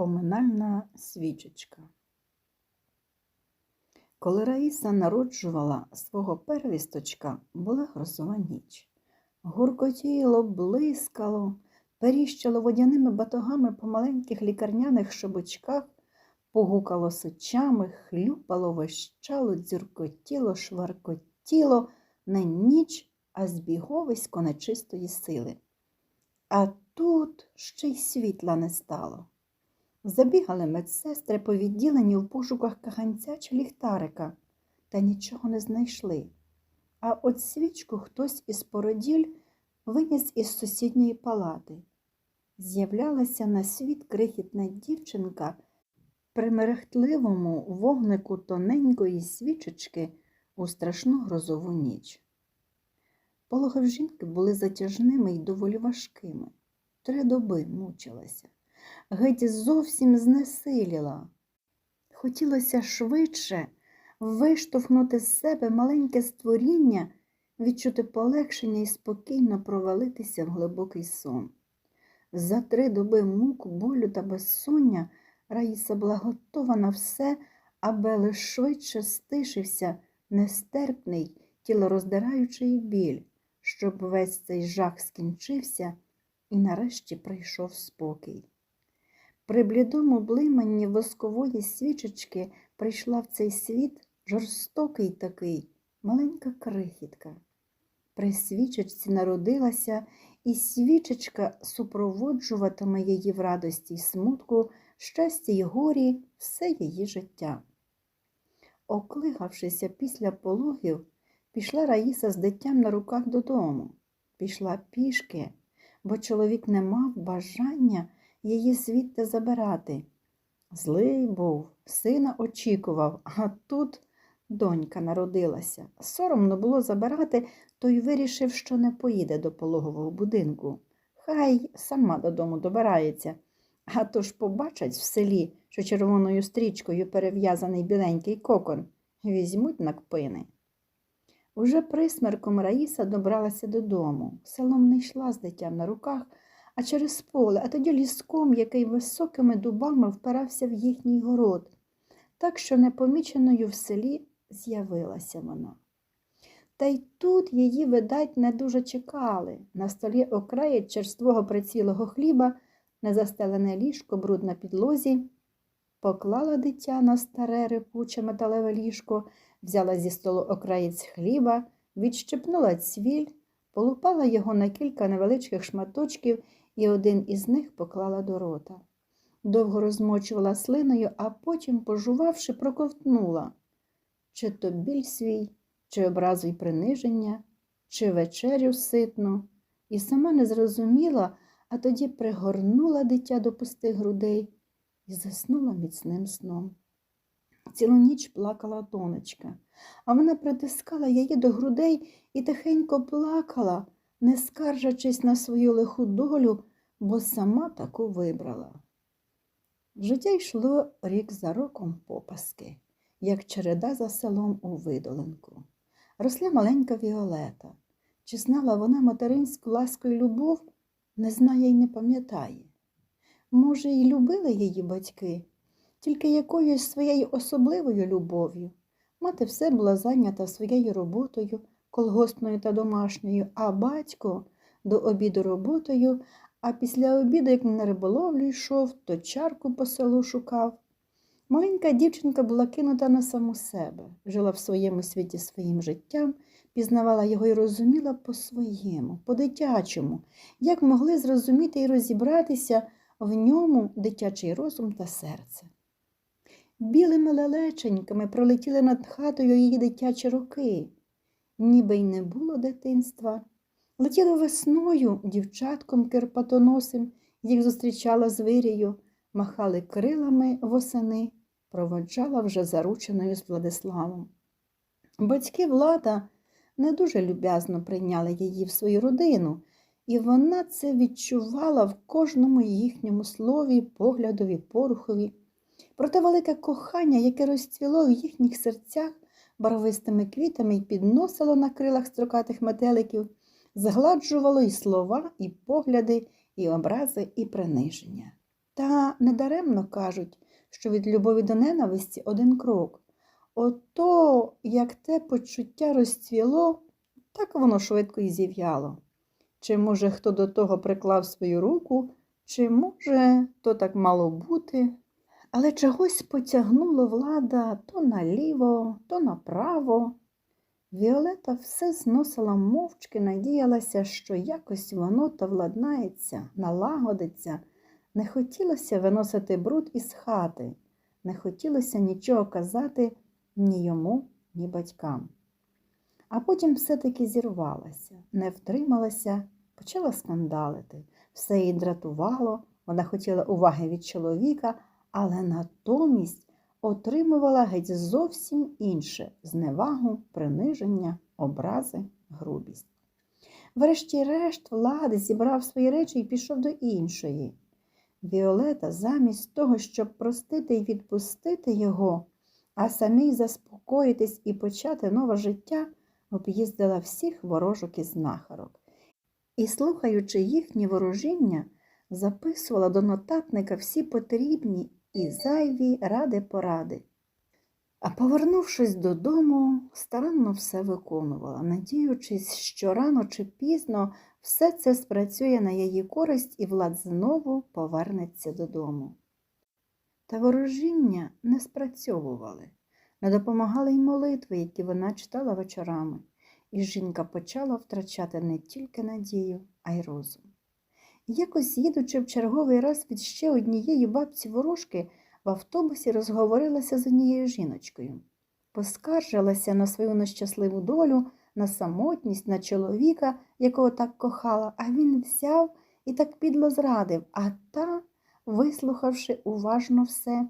Поминальна свічечка. Коли Раїса народжувала свого первісточка, була грозова ніч. Гуркотіло, блискало, періщало водяними батогами по маленьких лікарняних шибочках, погукало сичами, хлюпало, вищало, дзюркотіло, шваркотіло не ніч, а збіговисько нечистої сили. А тут ще й світла не стало. Забігали медсестри по відділенню в пошуках каганця чи ліхтарика, та нічого не знайшли. А от свічку хтось із породіль виніс із сусідньої палати. З'являлася на світ крихітна дівчинка при мерехтливому вогнику тоненької свічечки у страшну грозову ніч. Пологи в жінки були затяжними й доволі важкими. Три доби мучилася геть зовсім знесиліла. Хотілося швидше виштовхнути з себе маленьке створіння, відчути полегшення і спокійно провалитися в глибокий сон. За три доби мук, болю та безсоння Раїса була готова на все, аби лише швидше стишився нестерпний, тілороздираючий біль, щоб весь цей жах скінчився і нарешті прийшов спокій. При блідому блиманні воскової свічечки прийшла в цей світ жорстокий такий, маленька крихітка. При свічечці народилася, і свічечка супроводжуватиме її в радості й смутку, щасті й горі все її життя. Оклигавшися після пологів, пішла Раїса з дитям на руках додому. Пішла пішки, бо чоловік не мав бажання її звідти забирати. Злий був, сина очікував, а тут донька народилася. Соромно було забирати, то й вирішив, що не поїде до пологового будинку. Хай сама додому добирається. А то ж побачать в селі, що червоною стрічкою перев'язаний біленький кокон, візьмуть на кпини. Уже присмерком Раїса добралася додому. Селом не йшла з дитям на руках, а через поле, а тоді ліском, який високими дубами впирався в їхній город, так що непоміченою в селі з'явилася вона. Та й тут її, видать, не дуже чекали. На столі окраєць черствого прицілого хліба, незастелене ліжко, бруд на підлозі, поклала дитя на старе репуче металеве ліжко, взяла зі столу окраєць хліба, відщепнула цвіль, полупала його на кілька невеличких шматочків і один із них поклала до рота. Довго розмочувала слиною, а потім, пожувавши, проковтнула чи то біль свій, чи образу й приниження, чи вечерю ситну, і сама не зрозуміла, а тоді пригорнула дитя до пустих грудей і заснула міцним сном. Цілу ніч плакала донечка, а вона притискала її до грудей і тихенько плакала, не скаржачись на свою лиху долю, бо сама таку вибрала. Життя йшло рік за роком попаски, як череда за селом у видолинку. Росла маленька Віолета. Чи знала вона материнську ласку й любов, не знає й не пам'ятає. Може, й любили її батьки, тільки якоюсь своєю особливою любов'ю. Мати все була зайнята своєю роботою, колгоспною та домашньою, а батько до обіду роботою, а після обіду, як на риболовлю йшов, то чарку по селу шукав. Маленька дівчинка була кинута на саму себе, жила в своєму світі своїм життям, пізнавала його і розуміла по-своєму, по-дитячому, як могли зрозуміти і розібратися в ньому дитячий розум та серце. Білими лелеченьками пролетіли над хатою її дитячі роки, ніби й не було дитинства. Летіли весною дівчатком кирпатоносим, їх зустрічала звирію, махали крилами восени, проводжала вже зарученою з Владиславом. Батьки влада не дуже люб'язно прийняли її в свою родину, і вона це відчувала в кожному їхньому слові, поглядові, порухові. Проте велике кохання, яке розцвіло в їхніх серцях барвистими квітами і підносило на крилах строкатих метеликів, згладжувало і слова, і погляди, і образи, і приниження. Та недаремно кажуть, що від любові до ненависті один крок. Ото, як те почуття розцвіло, так воно швидко і зів'яло. Чи, може, хто до того приклав свою руку, чи, може, то так мало бути, але чогось потягнуло влада то наліво, то направо. Віолета все зносила мовчки, надіялася, що якось воно то владнається, налагодиться. Не хотілося виносити бруд із хати, не хотілося нічого казати ні йому, ні батькам. А потім все-таки зірвалася, не втрималася, почала скандалити. Все її дратувало, вона хотіла уваги від чоловіка, але натомість отримувала геть зовсім інше зневагу, приниження, образи, грубість. Врешті-решт Влад зібрав свої речі і пішов до іншої. Віолета, замість того, щоб простити і відпустити його, а самій заспокоїтись і почати нове життя, об'їздила всіх ворожок і знахарок. І, слухаючи їхні ворожіння, записувала до нотатника всі потрібні і зайві ради поради. А повернувшись додому, старанно все виконувала, надіючись, що рано чи пізно все це спрацює на її користь і Влад знову повернеться додому. Та ворожіння не спрацьовували, не допомагали й молитви, які вона читала вечорами, і жінка почала втрачати не тільки надію, а й розум. Якось, їдучи в черговий раз від ще однієї бабці ворожки, в автобусі розговорилася з однією жіночкою, поскаржилася на свою нещасливу долю, на самотність, на чоловіка, якого так кохала, а він взяв і так підло зрадив, а та, вислухавши уважно все,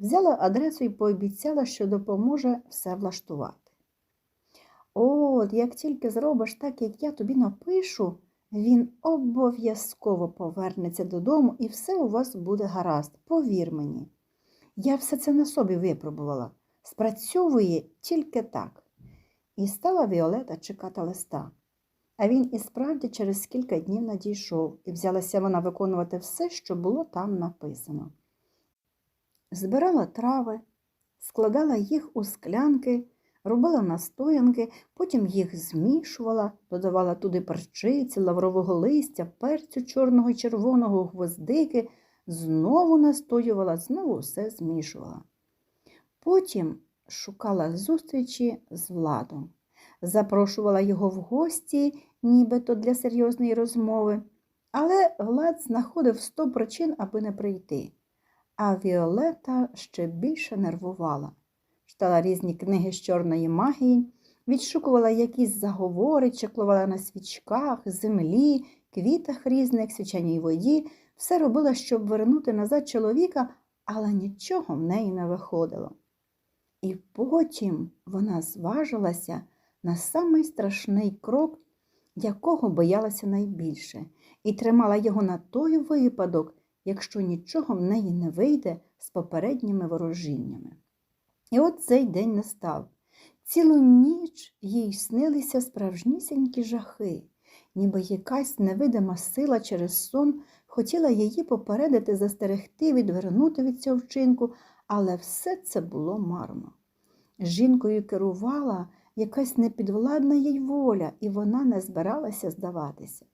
взяла адресу і пообіцяла, що допоможе все влаштувати. От, як тільки зробиш так, як я тобі напишу, він обов'язково повернеться додому і все у вас буде гаразд, повір мені. Я все це на собі випробувала. Спрацьовує тільки так. І стала Віолета чекати листа. А він і справді через кілька днів надійшов, і взялася вона виконувати все, що було там написано. Збирала трави, складала їх у склянки, робила настоянки, потім їх змішувала, додавала туди перчиці, лаврового листя, перцю чорного й червоного, гвоздики, знову настоювала, знову все змішувала. Потім шукала зустрічі з владом, запрошувала його в гості, нібито для серйозної розмови, але Влад знаходив сто причин, аби не прийти. А Віолета ще більше нервувала. Читала різні книги з чорної магії, відшукувала якісь заговори, чеклувала на свічках, землі, квітах різних, свячаній воді, все робила, щоб вернути назад чоловіка, але нічого в неї не виходило. І потім вона зважилася на самий страшний крок, якого боялася найбільше, і тримала його на той випадок, якщо нічого в неї не вийде з попередніми ворожіннями. І от цей день настав. Цілу ніч їй снилися справжнісінькі жахи, ніби якась невидима сила через сон хотіла її попередити, застерегти, відвернути від цього вчинку, але все це було марно. Жінкою керувала якась непідвладна їй воля, і вона не збиралася здаватися.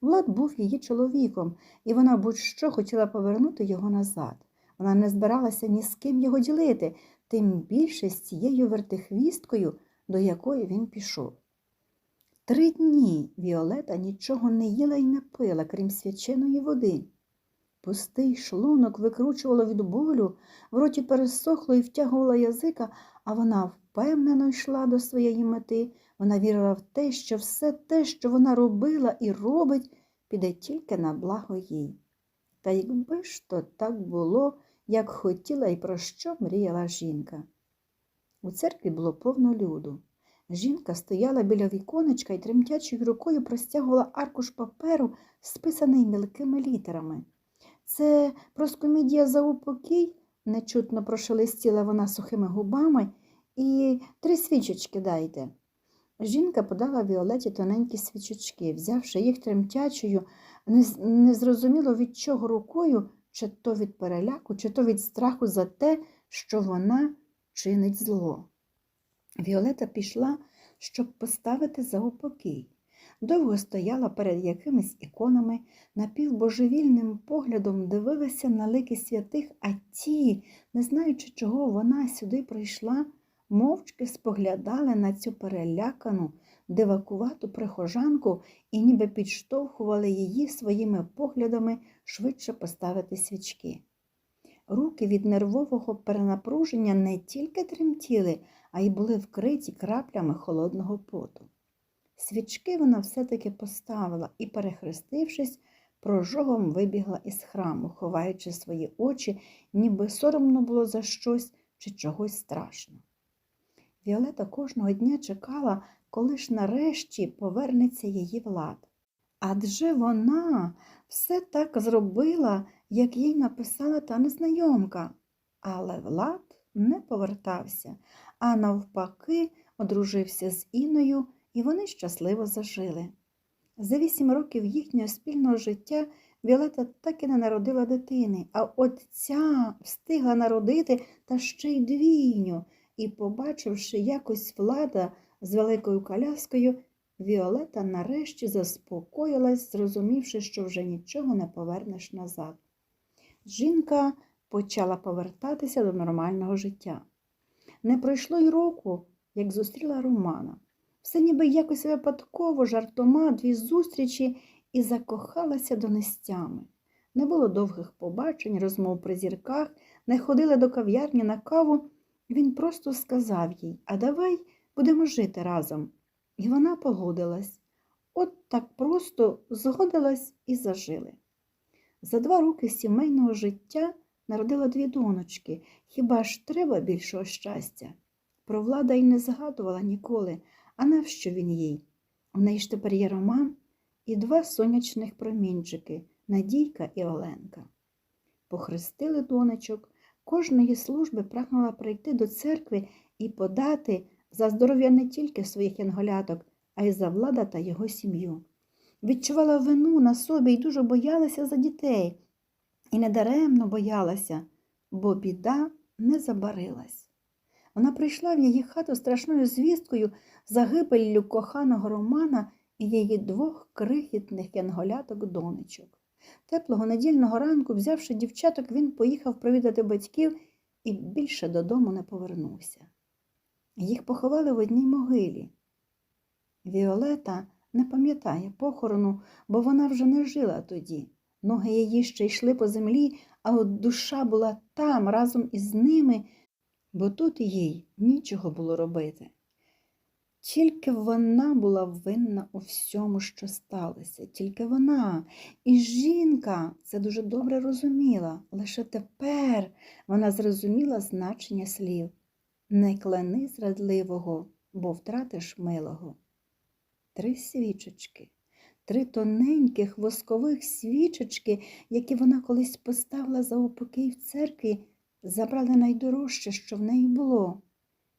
Влад був її чоловіком, і вона будь-що хотіла повернути його назад. Вона не збиралася ні з ким його ділити, тим більше з цією вертихвісткою, до якої він пішов. Три дні Віолета нічого не їла і не пила, крім свяченої води. Пустий шлунок викручувало від болю, в роті пересохло і втягувала язика, а вона впевнено йшла до своєї мети. Вона вірила в те, що все те, що вона робила і робить, піде тільки на благо їй. Та якби ж то так було, як хотіла і про що мріяла жінка. У церкві було повно люду. Жінка стояла біля віконечка і тремтячою рукою простягувала аркуш паперу, списаний мілкими літерами. Це проскомідія за упокій, нечутно прошелестіла вона сухими губами, і три свічечки дайте. Жінка подала Віолеті тоненькі свічечки, взявши їх тремтячою, незрозуміло від чого рукою, чи то від переляку, чи то від страху за те, що вона чинить зло. Віолета пішла, щоб поставити за упокій. Довго стояла перед якимись іконами, напівбожевільним поглядом дивилася на лики святих, а ті, не знаючи, чого вона сюди прийшла, мовчки споглядали на цю перелякану, дивакувату прихожанку і ніби підштовхували її своїми поглядами швидше поставити свічки. Руки від нервового перенапруження не тільки тремтіли, а й були вкриті краплями холодного поту. Свічки вона все-таки поставила і, перехрестившись, прожогом вибігла із храму, ховаючи свої очі, ніби соромно було за щось чи чогось страшно. Віолета кожного дня чекала, коли ж нарешті повернеться її влад. Адже вона все так зробила, як їй написала та незнайомка. Але Влад не повертався, а навпаки, одружився з Іною, і вони щасливо зажили. За вісім років їхнього спільного життя Віолета так і не народила дитини, а от ця встигла народити та ще й двійню, і, побачивши якось влада з великою коляскою, Віолета нарешті заспокоїлась, зрозумівши, що вже нічого не повернеш назад. Жінка почала повертатися до нормального життя. Не пройшло й року, як зустріла Романа. Все ніби якось випадково жартома дві зустрічі і закохалася донестями. Не було довгих побачень, розмов при зірках, не ходили до кав'ярні на каву. Він просто сказав їй, а давай будемо жити разом. І вона погодилась. От так просто згодилась і зажили. За два роки сімейного життя народила дві доночки. Хіба ж треба більшого щастя? Про влада й не згадувала ніколи, а навщо він їй? У неї ж тепер є Роман і два сонячних промінчики Надійка і Оленка. Похрестили донечок, кожної служби прагнула прийти до церкви і подати за здоров'я не тільки своїх янголяток, а й за влада та його сім'ю. Відчувала вину на собі і дуже боялася за дітей. І недаремно боялася, бо біда не забарилась. Вона прийшла в її хату страшною звісткою загибеллю коханого Романа і її двох крихітних янголяток донечок. Теплого недільного ранку, взявши дівчаток, він поїхав провідати батьків і більше додому не повернувся. Їх поховали в одній могилі. Віолета не пам'ятає похорону, бо вона вже не жила тоді. Ноги її ще йшли по землі, а от душа була там разом із ними, бо тут їй нічого було робити. Тільки вона була винна у всьому, що сталося, тільки вона. І жінка це дуже добре розуміла. Лише тепер вона зрозуміла значення слів не клени зрадливого, бо втратиш милого. Три свічечки, три тоненьких воскових свічечки, які вона колись поставила за упокій в церкві, забрали найдорожче, що в неї було.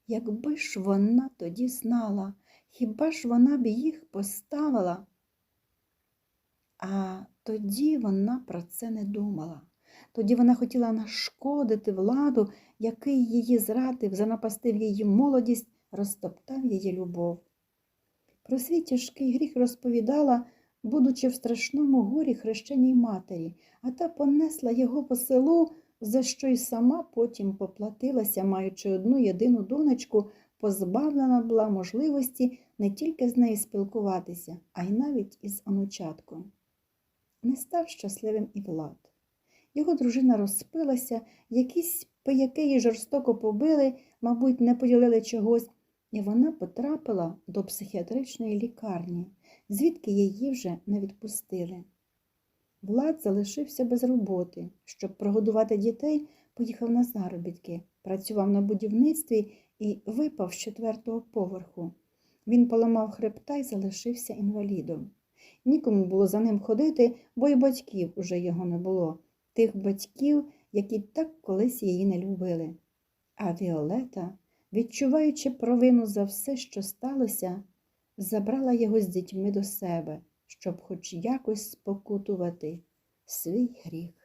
Якби ж вона тоді знала, хіба ж вона б їх поставила? А тоді вона про це не думала. Тоді вона хотіла нашкодити владу, який її зрадив, занапастив її молодість, розтоптав її любов. Про свій тяжкий гріх розповідала, будучи в страшному горі хрещеній матері, а та понесла його по селу, за що й сама потім поплатилася, маючи одну єдину донечку, позбавлена була можливості не тільки з нею спілкуватися, а й навіть із онучатком. Не став щасливим і Влад. Його дружина розпилася, якісь пияки її жорстоко побили, мабуть, не поділили чогось, і вона потрапила до психіатричної лікарні, звідки її вже не відпустили. Влад залишився без роботи. Щоб прогодувати дітей, поїхав на заробітки, працював на будівництві і випав з четвертого поверху. Він поламав хребта і залишився інвалідом. Нікому було за ним ходити, бо й батьків уже його не було, тих батьків, які так колись її не любили. А Віолета, відчуваючи провину за все, що сталося, забрала його з дітьми до себе, щоб хоч якось спокутувати свій гріх.